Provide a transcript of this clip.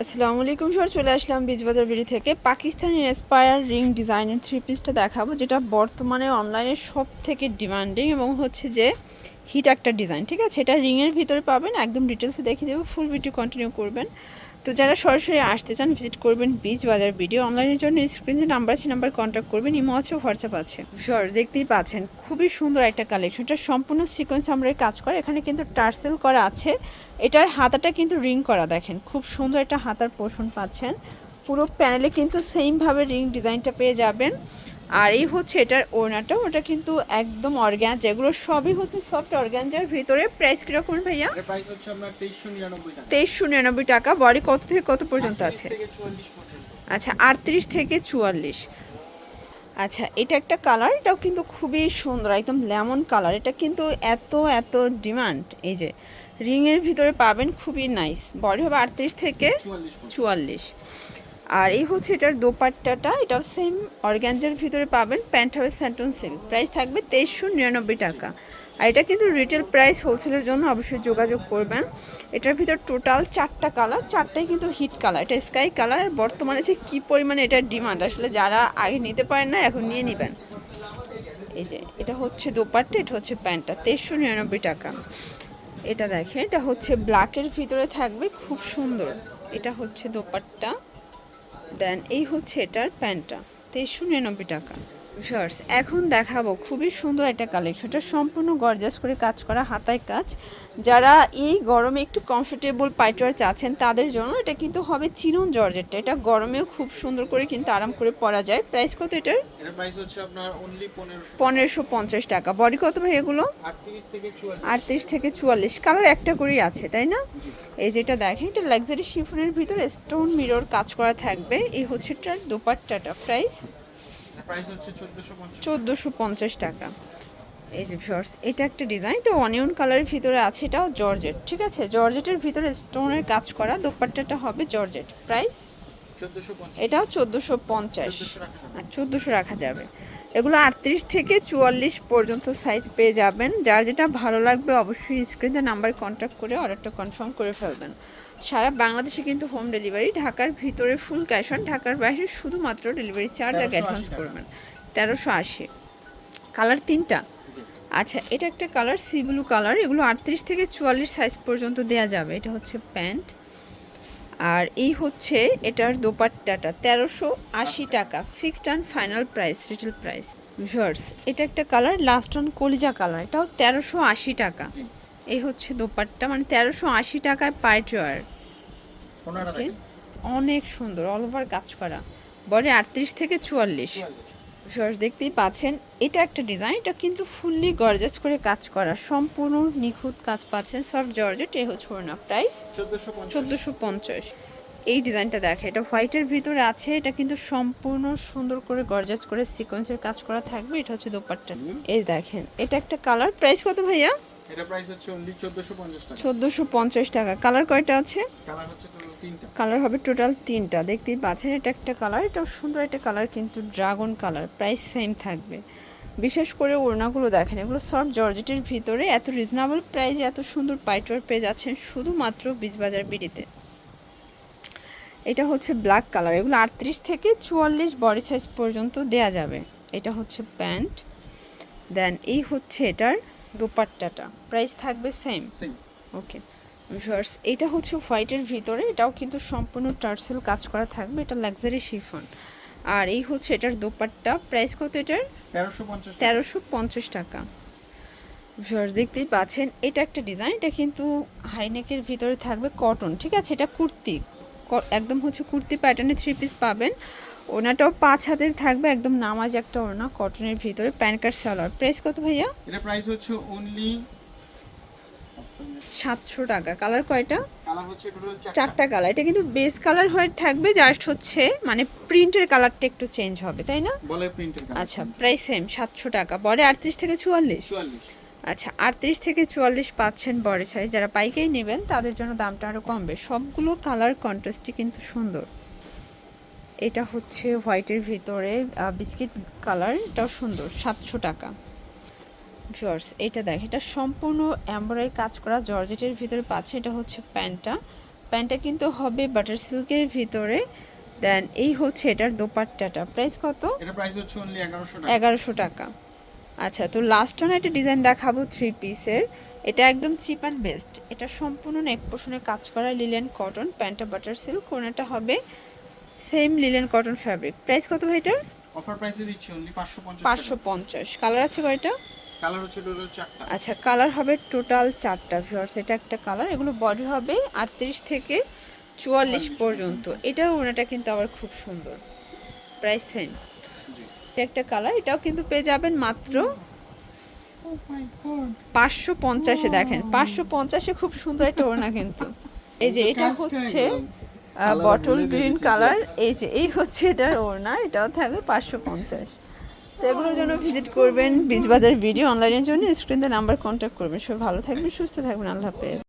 আসসালামু আলাইকুম সর, চলে আসলাম বীজবাজার বিড়ি থেকে। পাকিস্তানি ইন্সপায়ার রিং ডিজাইনের থ্রি পিসটা দেখাবো, যেটা বর্তমানে অনলাইনে সব থেকে ডিমান্ডিং এবং হচ্ছে যে হিট একটা ডিজাইন ঠিক আছে? এটা রিংয়ের ভিতরে পাবেন, একদম ডিটেলসে দেখিয়ে দেবো ফুল ভিডিও কন্টিনিউ করবেন। তো যারা সরাসরি আসতে চান ভিজিট করবেন বীজ বাজার ভিডিও অনলাইনের জন্য স্ক্রিনে নাম্বার আছে নাম্বার কন্ট্যাক্ট করবেন। ইমো আছে হোয়াটসঅ্যাপ আছে। সর দেখতেই পাচ্ছেন। খুবই সুন্দর একটা কালেকশন এটা সম্পূর্ণ সিকোয়েন্স আমরা কাজ করে। এখানে কিন্তু টার্সেল করা আছে। এটার হাতাটা কিন্তু রিং করা, দেখেন। খুব সুন্দর একটা হাতার পোষণ পাচ্ছেন। পুরো প্যানেলে কিন্তু সেমভাবে রিং ডিজাইনটা পেয়ে যাবেন। আর এই হচ্ছে এটার ওড়নাটা ওটা কিন্তু একদম অর্গ্যান যেগুলো সবই হচ্ছে সফট অর্গ্যানজার ভিতরে প্রাইস কীরকম ভাইয়া? প্রাইস হচ্ছে আপনার 2399 টাকা। তেইশশো নিরানব্বই টাকা বডি কত থেকে কত পর্যন্ত আছে? 38 থেকে 44 আচ্ছা আটত্রিশ থেকে চুয়াল্লিশ। আচ্ছা এটা একটা কালার এটাও কিন্তু খুবই সুন্দর একদম লেমন কালার এটা কিন্তু এত এত ডিমান্ড এই যে রিংয়ের ভিতরে পাবেন খুবই নাইস বডি হবে আটত্রিশ থেকে 44 চুয়াল্লিশ। আর এই হচ্ছে এটার দোপাট্টাটা, এটাও সেম অর্গ্যানজার ভিতরে পাবেন প্যান্ট হবে স্যান্টন সিল্ক প্রাইস থাকবে তেইশশো নিরানব্বই টাকা। আর এটা কিন্তু রিটেল প্রাইস হোলসেলের জন্য অবশ্যই যোগাযোগ করবেন। এটার ভিতর টোটাল চারটা কালার চারটাই কিন্তু হিট কালার এটা স্কাই কালার আর বর্তমানে যে কী পরিমাণে এটার ডিমান্ড আসলে যারা আগে নিতে পারেন না, এখন নিয়ে নেবেন। এই যে, এটা হচ্ছে দোপাট্টা, এটা হচ্ছে প্যান্টটা তেইশশো নিরানব্বই টাকা। এটা দেখেন, এটা হচ্ছে ব্ল্যাকের ভিতরে থাকবে, খুব সুন্দর। এটা হচ্ছে দোপাট্টা। দেন এই হচ্ছে এটার প্যান্টটা তেইশশো নিরানব্বই টাকা। শার্টস এখন দেখাবো খুবই সুন্দর একটা কালেকশন এটা সম্পূর্ণ গর্জাস করে কাজ করা হাতায় কাজ। যারা এই গরমে একটু কমফোর্টেবল পাইটওয়ার চাচ্ছেন তাদের জন্য এটা কিন্তু হবে চিনন জর্জেটটা। এটা গরমেও খুব সুন্দর করে কিন্তু আরাম করে পরা যায়। প্রাইস কত এটার? এর প্রাইস হচ্ছে আপনার অনলি 1500 পনেরোশো পঞ্চাশ টাকা। বডি কত ভাই এগুলো? 38 থেকে 44 আটত্রিশ থেকে চুয়াল্লিশ। কালার একটা করেই আছে তাই না? এই যেটা দেখেন এটা লাক্সারি শিফনের ভিতরে স্টোন মিরর কাজ করা থাকবে। এই হচ্ছে এটার দোপাট্টাটা। প্রাইস চোদ্দোশো পঞ্চাশ। টাকা। এই যে শর্টস এটা একটা ডিজাইন তো অনিয়ন কালারের ভিতরে আছে এটাও জর্জেট ঠিক আছে? জর্জেটের ভিতরে স্টোনের কাজ করা, দোপাট্টাটা হবে জর্জেট প্রাইস 1450 এটাও চোদ্দোশো পঞ্চাশ। 1400 রাখা যাবে। আর চোদ্দোশো রাখা যাবে। এগুলো আটত্রিশ থেকে চুয়াল্লিশ পর্যন্ত সাইজ পেয়ে যাবেন। যার যেটা ভালো লাগবে অবশ্যই স্ক্রিনে নাম্বার কন্ট্যাক্ট করে অর্ডারটা কনফার্ম করে ফেলবেন। সারা বাংলাদেশে কিন্তু হোম ডেলিভারি ঢাকার ভিতরে ফুল ক্যাশ অন ঢাকার বাইরে শুধুমাত্র ডেলিভারি চার্জ আগে অ্যাডভান্স করবেন। তেরোশো আশি। কালার তিনটা। আচ্ছা এটা একটা কালার সি ব্লু কালার এগুলো আটত্রিশ থেকে চুয়াল্লিশ সাইজ পর্যন্ত দেয়া যাবে। এটা হচ্ছে প্যান্ট আর এই হচ্ছে এটার দোপাট্টাটা তেরোশো আশি টাকা fixed and final price retail price viewers এটা একটা কালার লাস্ট অন কলিজা কালার এটাও তেরোশো আশি টাকা। এই হচ্ছে দোপাট্টা মানে তেরোশো আশি টাকায় পাইটওয়ার অনেক সুন্দর অল ওভার কাজ করা। বডি আটত্রিশ থেকে চুয়াল্লিশ। 44 সর্স দেখতেই পাচ্ছেন এটা একটা ডিজাইন এটা কিন্তু ফুললি গর্জাস করে কাজ করা সম্পূর্ণ নিখুঁত কাজ পাচ্ছেন সব জর্জেট এ হচ্ছে ওয়ান না প্রাইস 1450 চোদ্দোশো পঞ্চাশ। এই ডিজাইনটা দেখে এটা হোয়াইটের ভিতরে আছে এটা কিন্তু সম্পূর্ণ সুন্দর করে গর্জাস করে সিকোয়েন্সের কাজ করা থাকবে এটা হচ্ছে দোপাট্টা। এই দেখেন এটা একটা কালার প্রাইস কত ভাইয়া? এটা প্রাইস হচ্ছে অনলি 1450 টাকা। চোদ্দোশো পঞ্চাশ টাকা। কালার কয়টা আছে? কালার হচ্ছে টোটাল তিনটা। কালার হবে টোটাল তিনটা। দেখতেই পাচ্ছেন এটা একটা কালার এটাও সুন্দর একটা কালার কিন্তু ড্রাগন কালার প্রাইস সেম থাকবে। বিশেষ করে ওড়নাগুলো দেখেন এগুলো সফট জর্জেটের ভিতরে। এত রিজনেবল প্রাইসে এত সুন্দর পাইটওয়ার পেয়ে যাচ্ছেন শুধুমাত্র বীজবাজার বিডিতে। এটা হচ্ছে ব্ল্যাক কালার এগুলো আটত্রিশ থেকে চুয়াল্লিশ বডি সাইজ পর্যন্ত দেয়া যাবে। এটা হচ্ছে প্যান্ট। দেন এই হচ্ছে এটার দোপাট্টাটা। প্রাইস থাকবে সেম ওকে ভিউয়ার্স এটা হচ্ছে হোয়াইটের ভিতরে এটাও কিন্তু সম্পূর্ণ টার্সেল কাজ করা থাকবে এটা লাক্সারি শিফন আর এই হচ্ছে এটার দোপাট্টা প্রাইস কত এটার? 1350 টাকা। তেরোশো পঞ্চাশ টাকা। ভিউয়ার্স দেখতেই পাচ্ছেন এটা একটা ডিজাইন এটা কিন্তু হাইনেকের ভিতরে থাকবে কটন ঠিক আছে? এটা কুর্তি। একদম হচ্ছে কুর্তি প্যাটার্নে থ্রি পিস পাবেন। ওনাটাও পাঁচ হাতের থাকবে একদম নামাজ একটা ওনা কটনের ভিতরে প্যান কার্ড সালোয়ার। প্রাইস কত ভাইয়া? এটা প্রাইস হচ্ছে অনলি সাতশো টাকা। কালার কয়টা? চারটা। কালার এটা কিন্তু বেস কালার হয়ে থাকবে জাস্ট হচ্ছে মানে প্রিন্টের কালারটা একটু চেঞ্জ হবে তাই না? আচ্ছা প্রাইস সেম সাতশো টাকা। বড়ে আটত্রিশ থেকে চুয়াল্লিশ? 44 আচ্ছা আটত্রিশ থেকে চুয়াল্লিশ পাচ্ছেন বড় সাইজ যারা পাইকারি নেবেন তাদের জন্য দামটা আরও কমবে। সবগুলো কালার কন্ট্রাস্টই কিন্তু সুন্দর। এটা হচ্ছে হোয়াইটের ভিতরে বিস্কিট কালার এটাও সুন্দর সাতশো টাকা। জর্জ এটা দেখ এটা সম্পূর্ণ এমব্রয়ডারি কাজ করা জর্জেটের ভিতরে পাচ্ছে এটা হচ্ছে প্যান্টটা। প্যান্টটা কিন্তু হবে বাটার সিল্কের ভিতরে। দেন এই হচ্ছে এটার দোপাট্টাটা। প্রাইস কত? এটা প্রাইস হচ্ছে অনলি এগারোশো টাকা। এগারোশো টাকা। আচ্ছা তো লাস্ট ওয়ান একটা ডিজাইন দেখাবো থ্রি পিসের এটা একদম চিপ অ্যান্ড বেস্ট এটা সম্পূর্ণ নেক পোষণে কাজ করা লিলেন কটন প্যান্টটা বাটার সিল্ক কোনটা হবে? Same linen cotton fabric price কত ভাই এটার? অফার প্রাইসে দিচ্ছি অনলি পাঁচশো পঞ্চাশ পাঁচশো পঞ্চাশ। কালার আছে কয়টা? কালার হচ্ছে টোটাল চারটা। আচ্ছা কালার হবে টোটাল চারটা ভিউয়ার্স এটা একটা কালার এগুলো বডি হবে আটত্রিশ থেকে চুয়াল্লিশ পর্যন্ত। এটাও ওনাটা কিন্তু আবার খুব সুন্দর। প্রাইস সেম এটা একটা কালার এটাও কিন্তু পেয়ে যাবেন মাত্র পাঁচশো পঞ্চাশে দেখেন পাঁচশো পঞ্চাশে খুব সুন্দর একটা ওড়না কিন্তু। এই যে এটা হচ্ছে বটল গ্রিন কালার এই যে এই হচ্ছে এটার ওড়না এটাও থাকবে পাঁচশো পঞ্চাশ। তো এগুলোর জন্য ভিজিট করবেন বীজবাজার ভিডিও অনলাইনের জন্য স্ক্রিনে নাম্বার কন্ট্যাক্ট করবেন। সবাই ভালো থাকবেন সুস্থ থাকবেন আল্লাহ হাফেজ।